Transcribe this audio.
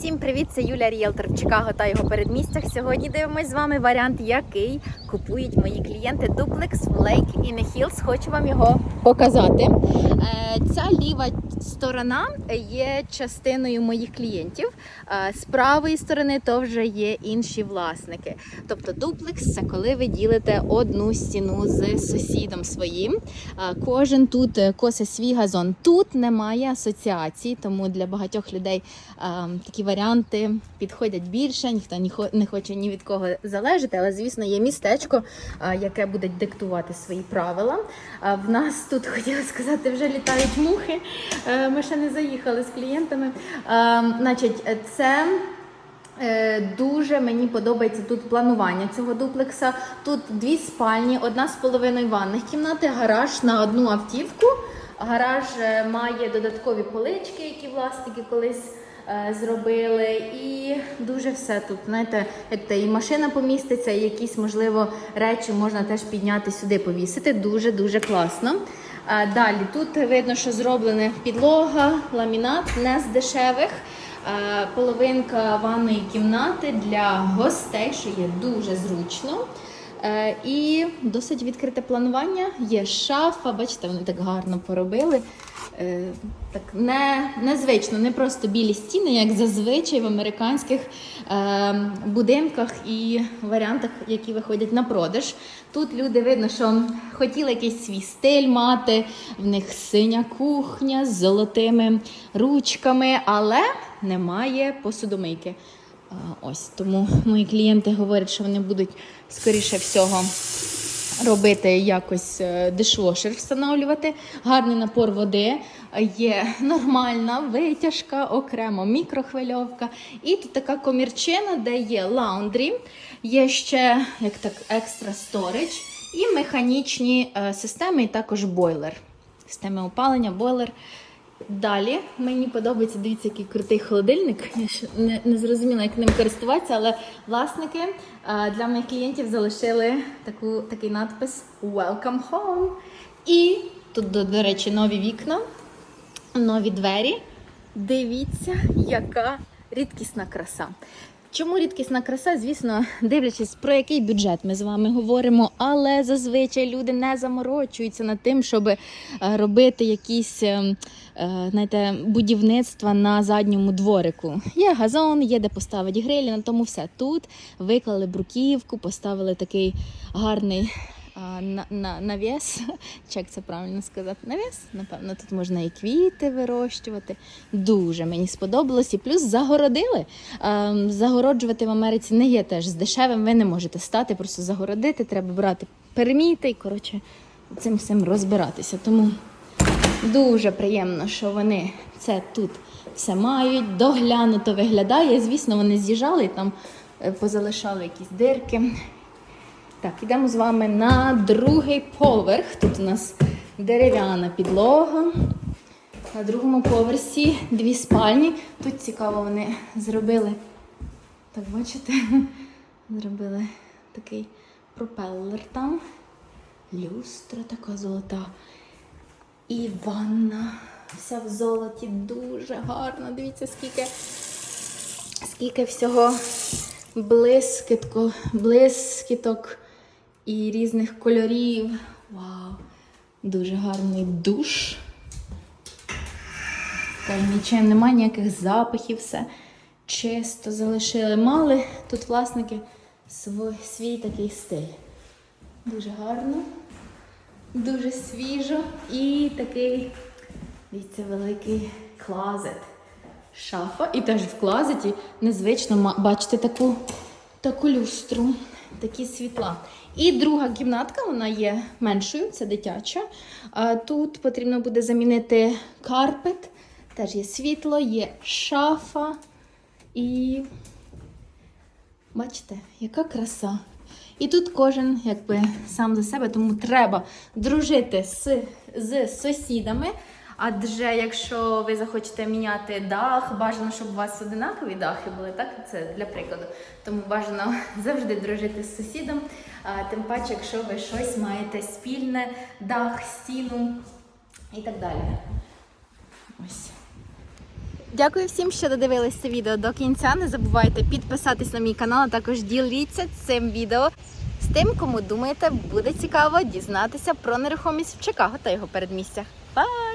Всім привіт! Це Юля Ріелтор в Чикаго та його передмістях. Сьогодні дивимось з вами варіант, який купують мої клієнти Duplex в Lake in the Hills. Хочу вам його показати. Ця ліва сторона є частиною моїх клієнтів. З правої сторони то вже є інші власники. Тобто дуплекс це коли ви ділите одну стіну з сусідом своїм. Кожен тут е, косить свій газон. Тут немає асоціації, тому для багатьох людей такі варіанти підходять більше. Ніхто не хоче ні від кого залежати, але звісно є містечко, яке буде диктувати свої правила. В нас тут хотіла сказати, вже літають мухи. Е, Ми ще не заїхали з клієнтами. Е, Значить, це. Е, Дуже мені подобається тут планування цього дуплекса. Тут дві спальні, одна з половиною ванних кімнати, гараж на одну автівку. Гараж має додаткові полички, які власники колись е, зробили. І дуже все тут. Знаєте, як і машина поміститься, і якісь, можливо, речі можна теж підняти сюди, повісити. Дуже дуже класно. Далі тут видно, що зроблена підлога, ламінат не з дешевих. Половинка ванної кімнати для гостей, що є дуже зручно. Е, І досить відкрите планування. Є шафа, бачите, вони так гарно поробили. Е, Так не, незвично, не просто білі стіни, як зазвичай в американських е, будинках і варіантах, які виходять на продаж. Тут люди видно, що хотіли якийсь свій стиль мати. В них синя кухня з золотими ручками, але немає посудомийки. Ось тому мої клієнти говорять, що вони будуть скоріше всього робити якось е, дишвошер встановлювати. Гарний напор води, є нормальна витяжка, окремо мікрохвильовка. І тут така комірчина, де є лаундрі, є ще як так екстра сторич і механічні е, системи, і також бойлер. Системи опалення, бойлер. Далі мені подобається, дивіться, який крутий холодильник. Я ще не, не зрозуміла, як ним користуватися, але власники а, для моїх клієнтів залишили таку, такий надпис Welcome home. І тут, до, до речі, нові вікна, нові двері. Дивіться, яка рідкісна краса. Чому рідкісна краса? Звісно, дивлячись, про який бюджет ми з вами говоримо, але зазвичай люди не заморочуються над тим, щоб е, робити якісь е, е, знаєте, будівництва на задньому дворику. Є газон, є де поставити грилі, на тому все. Тут виклали бруківку, поставили такий гарний на, на, навіс. Як це правильно сказати? Навіс? Напевно, тут можна і квіти вирощувати. Дуже мені сподобалось. І плюс загородили. Загороджувати в Америці не є теж з дешевим. Ви не можете стати, просто загородити. Треба брати перміти і коротше цим всім розбиратися. Тому дуже приємно, що вони це тут все мають. Доглянуто виглядає. Звісно, вони з'їжджали і там е, позалишали якісь дирки. Так, ідемо з вами на другий поверх. Тут у нас дерев'яна підлога. На другому поверсі дві спальні. Тут цікаво, вони зробили. Так, бачите? Зробили такий пропелер там. Люстра така золота. І ванна. Вся в золоті дуже гарна. Дивіться, скільки, скільки всього блискітко, блискіток і різних кольорів. Вау! Дуже гарний душ. Та й нічим немає ніяких запахів, все чисто залишили. Мали тут власники свій, свій такий стиль. Дуже гарно, дуже свіжо і такий, дивіться, великий клазет. Шафа. І теж в клазеті незвично бачити таку, таку люстру, такі світла. І друга кімнатка, вона є меншою, це дитяча. Тут потрібно буде замінити карпет. Теж є світло, є шафа. І бачите, яка краса. І тут кожен якби сам за себе, тому треба дружити з, з сусідами. Адже якщо ви захочете міняти дах, бажано, щоб у вас одинакові дахи були, так? Це для прикладу. Тому бажано завжди дружити з сусідом. А, тим паче, якщо ви щось маєте спільне, дах, стіну і так далі. Ось. Дякую всім, що додивились це відео до кінця. Не забувайте підписатись на мій канал, а також діліться цим відео з тим, кому думаєте, буде цікаво дізнатися про нерухомість в Чикаго та його передмістях. Па!